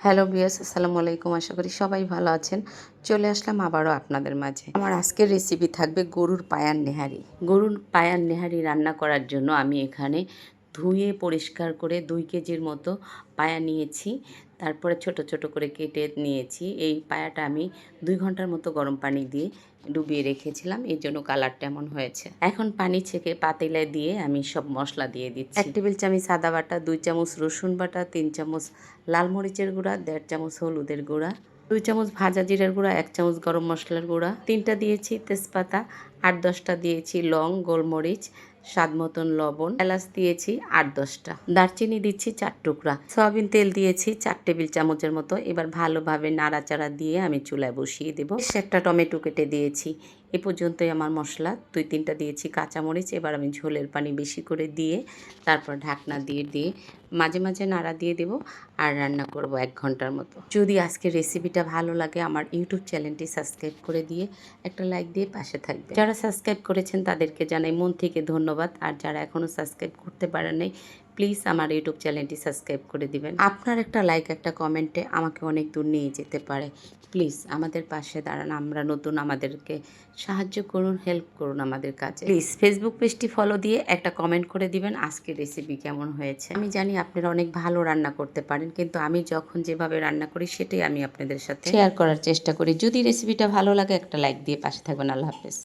Hello বিয়াস আসসালামু আলাইকুম। আশা করি সবাই ভালো আছেন। চলে আসলাম আবারও আপনাদের মাঝে। আমার আজকের রেসিপি থাকবে গরুর পায়ার নেহারি। গরুর পায়ার নেহারি রান্না করার জন্য আমি এখানে ধুয়ে পরিষ্কার করে দুই কেজির মতো পায়া নিয়েছি। তারপরে ছোট ছোট করে কেটে নিয়েছি। এই পায়াটা আমি দুই ঘণ্টার মতো গরম পানি দিয়ে ডুবিয়ে রেখেছিলাম। এই জন্য কালারটা এমন হয়েছে। এখন পানি ছেঁকে পাতিলায় দিয়ে আমি সব মশলা দিয়ে দিচ্ছি। এক টেবিল চামচ সাদা বাটা, দুই চামচ রসুন বাটা, তিন চামচ লাল মরিচের গুঁড়া, দেড় চামচ হলুদের গুঁড়া, দুই চামচ ভাজা জিরার গুঁড়া, এক চামচ গরম মশলার গুঁড়া, তিনটা দিয়েছি তেজপাতা, আট দশটা দিয়েছি লং, গোলমরিচ স্বাদ মতন লবণ, এলাচ দিয়েছি আট দশটা। দারচিনি দিচ্ছি চার টুকরা। সয়াবিন তেল দিয়েছি চার টেবিল চামচের মতো। এবার ভালোভাবে নাড়াচাড়া দিয়ে আমি চুলায় বসিয়ে দেবো। একটা টমেটো কেটে দিয়েছি। এ পর্যন্তই আমার মশলা। দুই তিনটা দিয়েছি কাঁচামরিচ, এবার আমি ঝোলের পানি বেশি করে দিয়ে, তারপর ঢাকনা দিয়ে দিয়ে মাঝে মাঝে নাড়া দিয়ে দেবো আর রান্না করব এক ঘণ্টার মতো। যদি আজকের রেসিপিটা ভালো লাগে, আমার ইউটিউব চ্যানেলটি সাবস্ক্রাইব করে দিয়ে একটা লাইক দিয়ে পাশে থাকবে যারা সাবস্ক্রাইব করেছেন তাদেরকে জানাই মন থেকে ধন্যবাদ। আর যারা এখনও সাবস্ক্রাইব করতে পারেন নাই প্লিজ আমার ইউটিউব চ্যানেলটি সাবস্ক্রাইব করে দিবেন। আপনার একটা লাইক, একটা কমেন্টে আমাকে অনেক দূর নিয়ে যেতে পারে। প্লিজ আমাদের পাশে দাঁড়ান, আমরা নতুন আমাদেরকে সাহায্য করুন হেল্প করুন আমাদের কাছে প্লিজ ফেসবুক পেজটি ফলো দিয়ে একটা কমেন্ট করে দিবেন, আজকের রেসিপি কেমন হয়েছে। আমি জানি আপনারা অনেক ভালো রান্না করতে পারেন, কিন্তু আমি যখন যেভাবে রান্না করি, সেটাই আমি আপনাদের সাথে শেয়ার করার চেষ্টা করি। যদি রেসিপিটা ভালো লাগে, একটা লাইক দিয়ে পাশে থাকবেন। আল্লাহ হাফেজ।